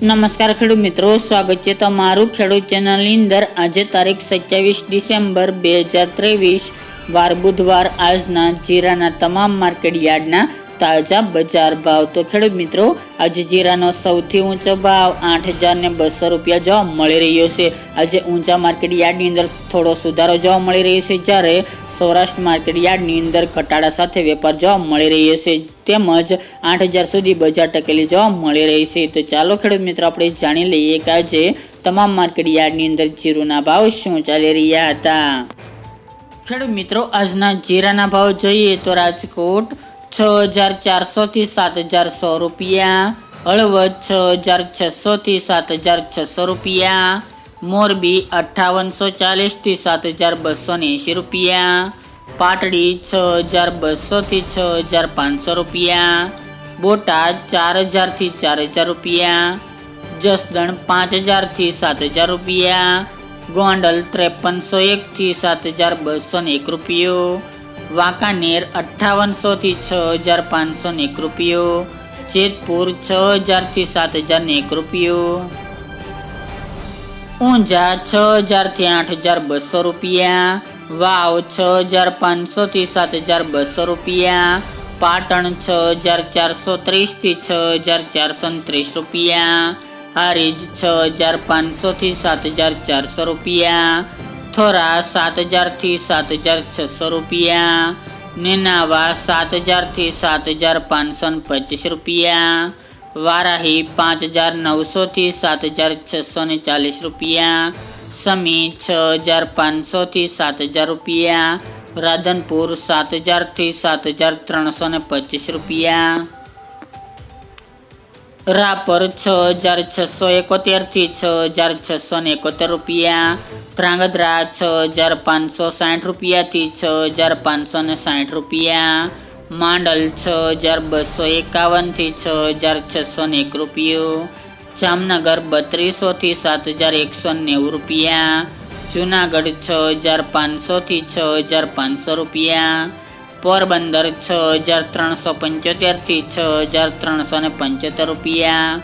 નમસ્કાર ખેડૂત મિત્રો, સ્વાગત છે તમારું ખેડૂત ચેનલની અંદર. આજે તારીખ સત્યાવીસ ડિસેમ્બર બે હજાર ત્રેવીસ, વાર બુધવાર આજના જીરાના તમામ માર્કેટ યાર્ડના તાજા બજાર ભાવ. તો ખેડૂત મિત્રો, આજે જીરાનો સૌથી ઊંચો ભાવ આઠ હજારને બસો રૂપિયા જોવા મળી રહ્યો છે. આજે ઊંચા માર્કેટ યાર્ડની અંદર થોડો સુધારો જોવા મળી રહ્યો છે, જ્યારે સૌરાષ્ટ્ર માર્કેટ યાર્ડની અંદર ઘટાડા સાથે વેપાર જોવા મળી રહ્યો છે. તેમજ આઠ હજાર સુધી બજાર ટકેલી જોવા મળી રહી છે. તો ચાલો ખેડૂત મિત્રો, આપણે જાણી લઈએ કે આજે તમામ માર્કેટ યાર્ડની અંદર જીરુના ભાવ શું ચાલી રહ્યા હતા. ખેડૂત મિત્રો, આજના જીરાના ભાવ જોઈએ તો રાજકોટ છ હજાર ચારસોથી સાત હજાર સો રૂપિયા. હળવદ છ હજાર છસોથી સાત હજાર છસો રૂપિયા. મોરબી અઠ્ઠાવનસો ચાલીસથી સાત હજાર બસો એંશી રૂપિયા. પાટડી છ હજાર બસોથી છ હજાર પાંચસો રૂપિયા. બોટાદ ચાર હજારથી ચાર હજાર રૂપિયા. જસદણ પાંચ હજારથી સાત હજાર રૂપિયા. ગોંડલ ત્રેપનસો એકથી સાત હજાર બસો એક રૂપિયો. વાંકાનેર અઠ્ઠાવનસોથી છ હજાર પાંચસો એક રૂપિયો. જેતપુર છ હજારથી સાત હજાર એક રૂપિયો. ઊંઝા છ હજારથી આઠ હજાર બસો રૂપિયા. વાવ છ હજાર પાંચસોથી સાત હજાર બસો રૂપિયા. પાટણ છ હજાર ચારસો ત્રીસથી છ હજાર ચારસો ત્રીસ રૂપિયા. હારીજ છ હજાર પાંચસોથી સાત હજાર ચારસો રૂપિયા. થોરા સાત હજારથી સાત હજાર છસો રૂપિયા નેનાવા સાત હજારથી સાત હજાર પાંચસો પચીસ રૂપિયા વારાહી પાંચ હજાર નવસોથી સાત હજાર છસો ને ચાલીસ રૂપિયા સમી છ હજાર પાંચસોથી સાત હજાર રૂપિયા રાધનપુર સાત હજારથી સાત હજાર ત્રણસો ને પચીસ રૂપિયા રાપર છ હજાર છસો એકોતેરથી છ હજાર છસો ને એકોતેર રૂપિયા. ધ્રાંગધ્રા છ હજાર પાંચસો સાઠ રૂપિયાથી છ હજાર પાંચસો ને સાઠ રૂપિયા. માંડલ છ હજાર બસો એકાવનથી છ હજાર છસો ને એક રૂપિયો. જામનગર બત્રીસોથી સાત હજાર એકસો નેવું રૂપિયા. જુનાગઢ છ હજાર પાંચસોથી છ હજાર પાંચસો રૂપિયા. પોરબંદર છ હજાર ત્રણસો પંચોતેરથી છ હજાર ત્રણસો ને પંચોતેર રૂપિયા.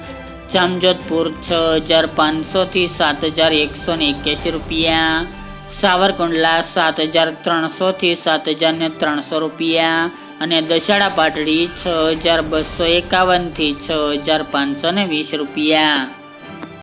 જામજોધપુર છ હજાર પાંચસોથી સાત હજાર એકસો ને એક્યાસી રૂપિયા. સાવરકુંડલા સાત હજાર ત્રણસોથી સાત હજાર ને ત્રણસો રૂપિયા. અને દશાડા પાટડી છ હજાર બસો એકાવનથી છ હજાર પાંચસો ને વીસ રૂપિયા.